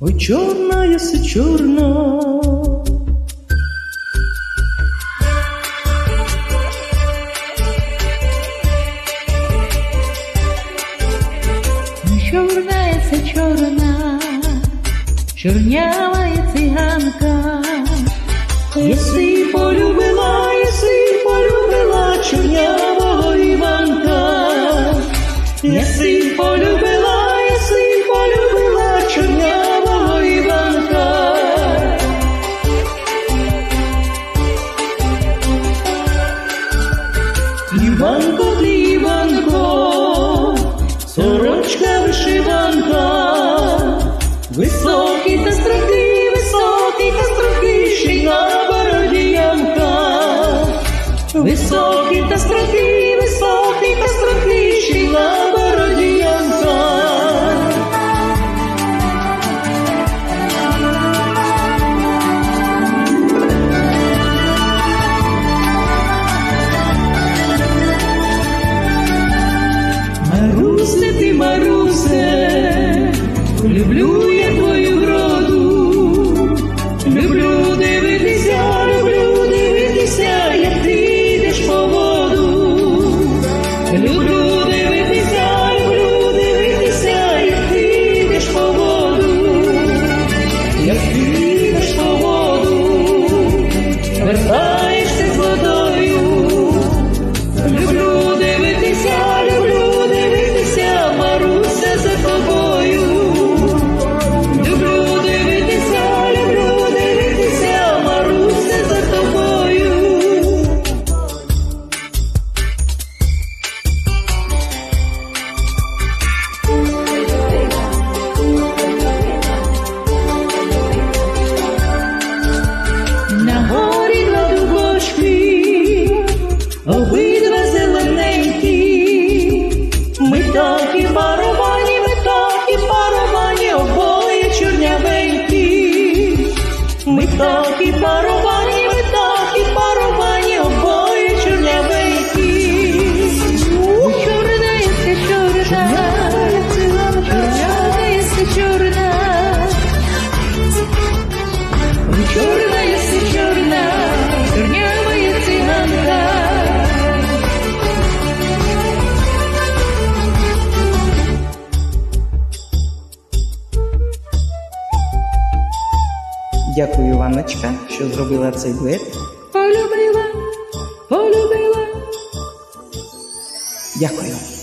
Ой, чорна єси чорна. Чорна єси чорна, чорнява є циганка. Єси полюбила, єси полюбила чорнявого Іванка. Єси високий та строкий, високий та ще на бороді ямка. Високий та строкий, високий та строкий, на бороді ямка. Марусе, ти, Марусе, люблю я Doggy Boy. Дякую, Іваночка, що зробила цей дует. Полюбила, полюбила. Дякую.